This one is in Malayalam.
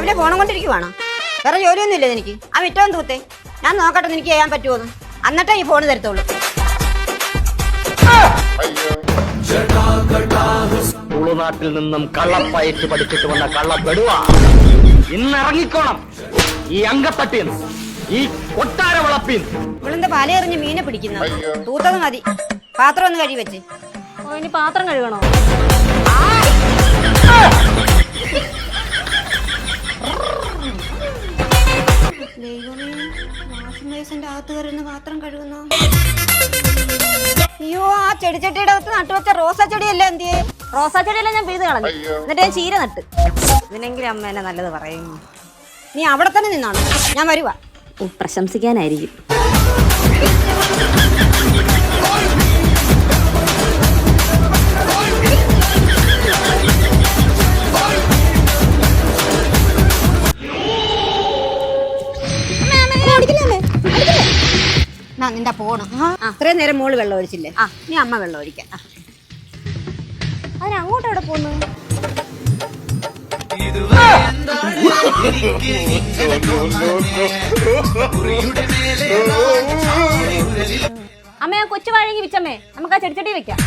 രാവിലെ ഫോണം കൊണ്ടിരിക്കുവാണോ? വേറെ ജോലിയൊന്നും ഇല്ല എനിക്ക് ആ മിറ്റവും തൂത്തേ ഞാൻ നോക്കട്ടെ എനിക്ക് ചെയ്യാൻ പറ്റുമോ എന്നിട്ടേ ഈ ഫോൺ തരത്തുള്ളൂ. തുളുനാട്ടിൽ നിന്നും കള്ളപ്പയറ്റ് പഠിച്ചിട്ട് വന്ന കള്ളപ്പെടുവ. ഇന്ന് ഇറങ്ങിക്കോണം. ഈ അങ്കത്തട്ടിൻ ഈ കൊട്ടാര വളപ്പിൻ ഇവളെന്താ പാലയെറിഞ്ഞ് മീനെ പിടിക്കുന്നത്. തൂത്തത് മതി. പാത്രം ഒന്ന് കഴുകി വെച്ച്. ഓ ഇനി പാത്രം കഴുകണോ? ദൈവമേ വാഷിംഗ് ബേസിന്റെ അകത്ത് കയറുന്ന പാത്രം കഴുകുന്നു? അയ്യോ ആ ചെടിച്ചട്ടിയുടെ അകത്ത് നട്ടുവെച്ച റോസാ ചെടിയല്ല എന്തിയെ? റോസാ ചെടിയെല്ലാം ഞാൻ പെയ്ത് കളഞ്ഞു. എന്നിട്ട് ഞാൻ ചീര നട്ട്. ഇതിനെങ്കിലും അമ്മ എന്നെ നല്ലത് പറയും. നീ അവിടെ തന്നെ നിന്നാണ്. ഞാൻ വരുവാ. പ്രശംസിക്കാനായിരിക്കും. നാ നിന്റെ പോണം. അത്രയും നേരം മോൾ വെള്ളം ഒഴിച്ചില്ലേ? ആ നീ അമ്മ വെള്ളം ഒഴിക്കാം. അതിന് അങ്ങോട്ട് എവിടെ പോന്നു? അമ്മ കൊച്ചു വാഴങ്ങി വിച്ചമ്മേ നമുക്ക് ആ ചെടിച്ചെടി വെക്കാം.